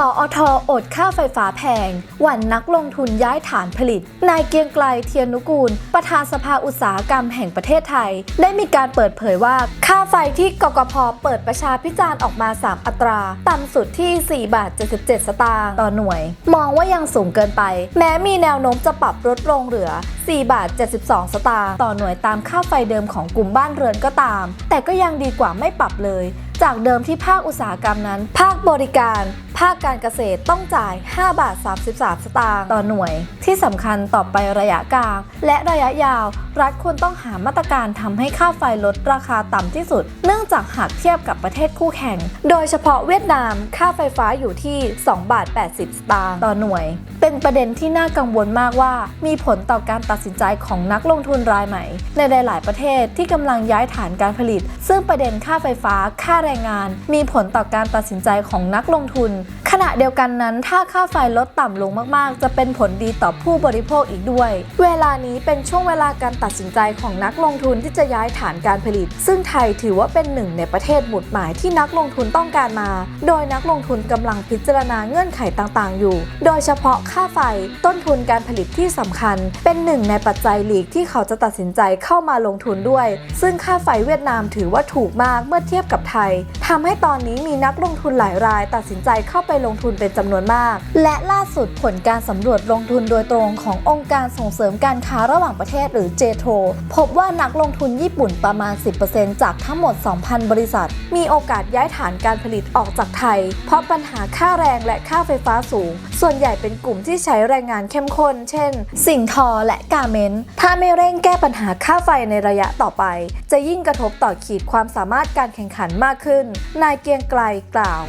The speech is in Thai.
สอทอดค่าไฟฟ้าแพง หวั่นนักลงทุนย้ายฐานผลิต นายเกียงไกลเทียนนุกูล ประธานสภาอุตสาหกรรมแห่งประเทศไทย ได้มีการเปิดเผยว่า ค่าไฟที่กกพเปิดประชาพิจารณ์ออกมา 3 อัตรา ต่ำสุดที่ 4 บาท 77 สตางค์ต่อหน่วย มองว่ายังสูงเกินไป แม้มีแนวโน้มจะปรับลดลงเหลือ 4 บาท 72 สตางค์ต่อหน่วยตามค่าไฟเดิมของกลุ่มบ้านเรือนก็ตาม แต่ก็ยังดีกว่าไม่ปรับเลย จากเดิมที่ภาคอุตสาหกรรมนั้น ภาคบริการ ภาคการเกษตรต้องจ่าย 5 บาท 33 สตางค์ต่อหน่วย ที่สำคัญต่อไประยะกลาง และระยะยาว รัฐควรต้องหามาตรการทำให้ค่าไฟลดราคาต่ำที่สุด เนื่องจากหากเทียบกับประเทศคู่แข่ง โดยเฉพาะเวียดนาม ค่าไฟฟ้าอยู่ที่ 2 บาท 80 สตางค์ต่อหน่วย เป็นประเด็นที่น่ากังวลมากว่า มีผลต่อการตัดสินใจของนักลงทุนรายใหม่ ในหลาย ๆ ประเทศที่กำลังย้ายฐานการผลิต ซึ่งประเด็นค่าไฟฟ้าค่าแรงงาน มีผลต่อการตัดสินใจของนักลงทุน ขณะเดียวกันนั้น ถ้าค่าไฟลดต่ำลงมากๆ จะเป็นผลดีต่อผู้บริโภคอีกด้วย เวลานี้เป็นช่วงเวลาการตัดสินใจของนักลงทุนที่จะย้ายฐานการผลิต ซึ่งไทยถือว่าเป็นหนึ่งในประเทศหมุดหมายที่นักลงทุนต้องการมา โดยนักลงทุนกำลังพิจารณาเงื่อนไขต่างๆ อยู่ โดยเฉพาะค่าไฟ ต้นทุนการผลิตที่สำคัญ เป็นหนึ่งในปัจจัยหลีกที่เขาจะตัดสินใจเข้ามาลงทุนด้วย ซึ่งค่าไฟเวียดนามถือว่าถูกมากเมื่อเทียบกับไทยทำให้ตอนนี้มีนักลงทุนหลายราย ตัดสินใจเข้าไปลงทุนเป็นจำนวนมาก และล่าสุดผลการสำรวจลงทุนโดยตรงขององค์การส่งเสริมการค้าระหว่างประเทศหรือ JTO พบว่านักลงทุนญี่ปุ่นประมาณ 10%จากทั้งหมด 2,000 บริษัท มีโอกาสย้ายฐานการผลิตออกจากไทย เพราะปัญหาค่าแรงและค่าไฟฟ้าสูง ส่วนใหญ่เป็นกลุ่มที่ใช้แรงงานเข้มข้น เช่น สิ่งทอและกาเมนถ้าไม่เร่งแก้ปัญหาค่าไฟในระยะต่อไป จะยิ่งกระทบต่อขีดความสามารถการแข่งขันมากขึ้น นายเกียงไกลกล่าว